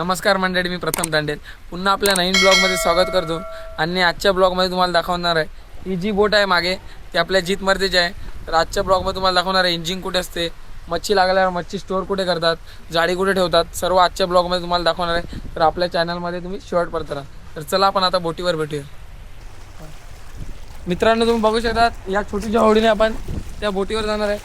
नमस्कार मंडळी मी प्रथम दांडेल पुन्हा आपल्या नवीन ब्लॉगमध्ये स्वागत करतो. आणि आजच्या ब्लॉगमध्ये तुम्हाला दाखवणार आहे ही जी बोट आहे मागे ती आपल्या जीत मर्देची आहे. तर आजच्या ब्लॉगमध्ये तुम्हाला दाखवणार आहे इंजिन कुठे असते मच्छी लागल्यावर मच्छी स्टोअर कुठे करतात जाळी कुठे ठेवतात सर्व आजच्या ब्लॉगमध्ये तुम्हाला दाखवणार आहे. तर आपल्या चॅनलमध्ये तुम्ही शॉर्ट परत राहा. तर चला आपण आता बोटीवर भेटूया. मित्रांनो तुम्ही बघू शकतात या छोटीच्या आवडीने आपण त्या बोटीवर जाणार आहे.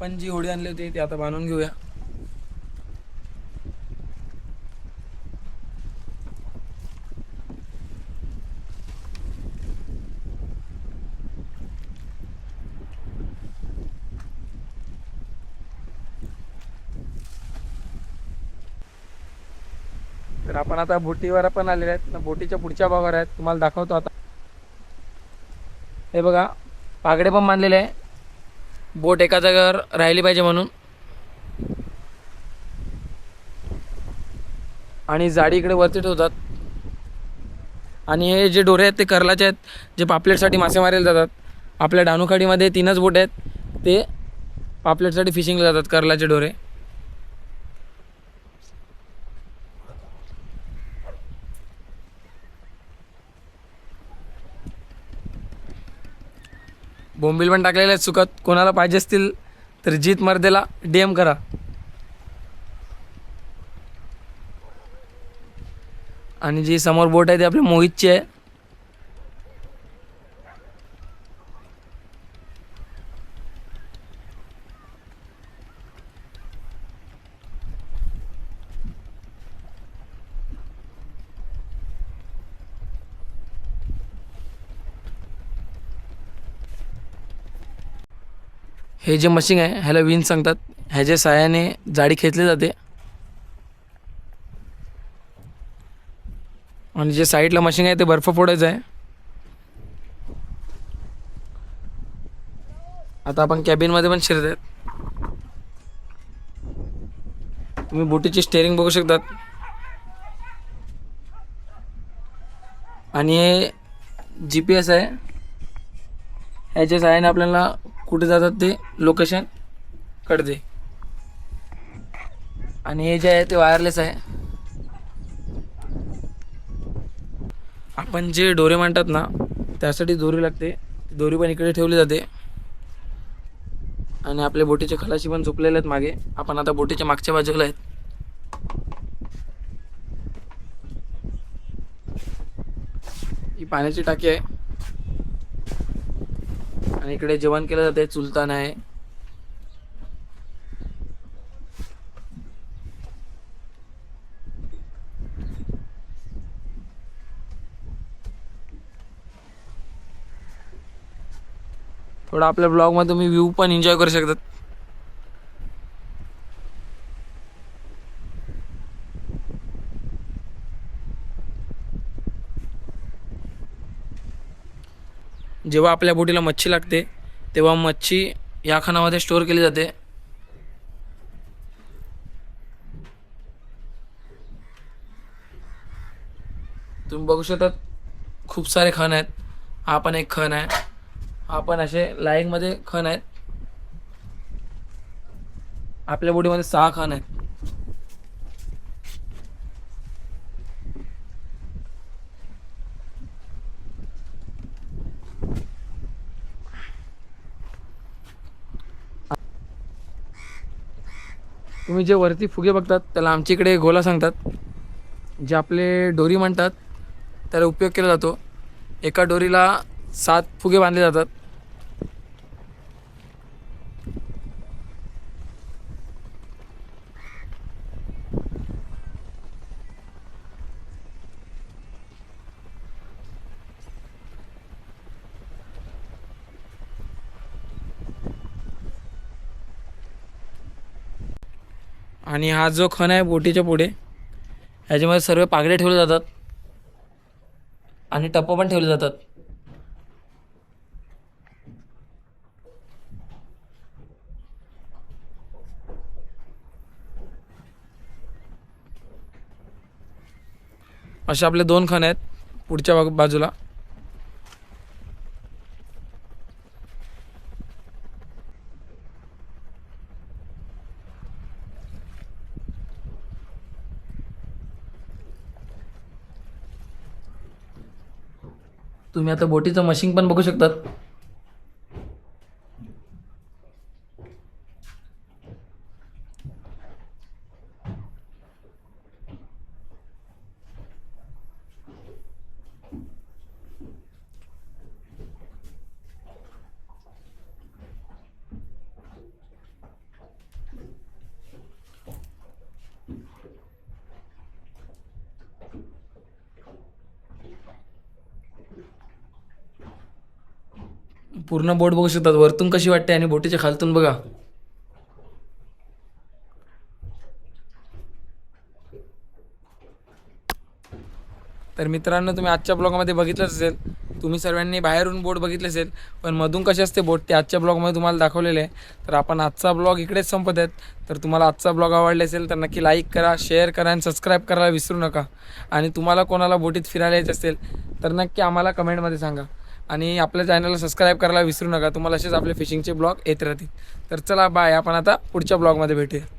आपण जी होडी आणली होती ती आता बांधून घेऊया. तर आपण आता बोटीवर पण आलेले आहेत. ना बोटीच्या पुढच्या भागावर आहेत. तुम्हाला दाखवतो आता. हे बघा पागडे पण बांधलेले आहे. बोट एका जागेवर राहिली पाहिजे म्हणून. आणि जाडी इकडे वरती ठेवतात. आणि हे जे डोरे आहेत ते कर्लाचे आहेत जे पापलेटसाठी मासे मारायला जातात. आपल्या डाणूखाडीमध्ये तीनच बोट आहेत ते पापलेटसाठी फिशिंगला जातात कर्लाचे डोरे बोंबील पण टाकलेले आहेत सुकत. कोणाला पाहिजे असतील तर जीत मर्देला डी एम करा. आणि जी समोर बोट आहे ती आपल्या मोहितची आहे. हे जे मशीन आहे ह्याला विन सांगतात. ह्याच्या सहाय्याने जाळी खेचली जाते. आणि जे साईडला मशीन आहे ते बर्फ फोडायचं आहे. आता आपण कॅबिनमध्ये पण शिरत आहेत. तुम्ही बोटीची स्टेअरिंग बघू शकतात. आणि हे जी पी एस आहे. ह्याच्या सहाय्याने आपल्याला कुठे जातात ते लोकेशन कळते. आणि हे जे आहे ते वायरलेस आहे. आपण जे डोरे म्हणतात ना त्यासाठी दोरी लागते. दोरी पण इकडे ठेवली जाते. आणि आपल्या बोटीच्या खलाशी पण झोपलेले आहेत मागे. आपण आता बोटीच्या मागच्या बाजूला आहेत. ही पाण्याची टाकी आहे. आणि इकडे जेवण केलं जाते चुलतान आहे. थोडा आपल्या ब्लॉगमध्ये तुम्ही व्ह्यू पण एन्जॉय करू शकतात. जेव्हा आपल्या बोटीला मच्छी लागते तेव्हा मच्छी या खानामध्ये स्टोअर केली जाते. तुम्ही बघू शकता खूप सारे खण आहेत. हा पण एक खण आहे. हा पण असे लाईनमध्ये खण आहेत. आपल्या बोटीमध्ये सहा खण आहेत. तुम्ही जे वरती फुगे बघतात त्याला आमच्या इकडे गोला सांगतात. जे आपले डोरी म्हणतात त्याला उपयोग केला जातो. एका डोरीला सात फुगे बांधले जातात. आणि हा जो खण आहे बोटीच्या पुढे ह्याच्यामध्ये सर्व पागडे ठेवले जातात आणि टप्प पण ठेवले जातात. असे आपले दोन खण आहेत पुढच्या बाग- बाजूला. तुम्ही आता बोटीचं मशीन पण बघू शकतात. पूर्ण बोट बघू शकतात. वरतून कशी वाटते आणि बोटीच्या खालतून बघा. तर मित्रांनो तुम्ही आजच्या ब्लॉगमध्ये बघितलंच असेल. तुम्ही सर्वांनी बाहेरून बोट बघितले असेल पण मधून कशी असते बोट ते आजच्या ब्लॉगमध्ये तुम्हाला दाखवलेले आहे. तर आपण आजचा ब्लॉग इकडेच संपत आहेत. तर तुम्हाला आजचा ब्लॉग आवडला असेल तर नक्की लाईक करा शेअर करा आणि सबस्क्राईब करायला विसरू नका. आणि तुम्हाला कोणाला बोटीत फिरायला यायचं असेल तर नक्की आम्हाला कमेंटमध्ये सांगा. आणि आपल्या चॅनलला सबस्क्राईब करायला विसरू नका. तुम्हाला असेच आपले फिशिंगचे ब्लॉग येत राहतील. तर चला बाय आपण आता पुढच्या ब्लॉगमध्ये भेटूया.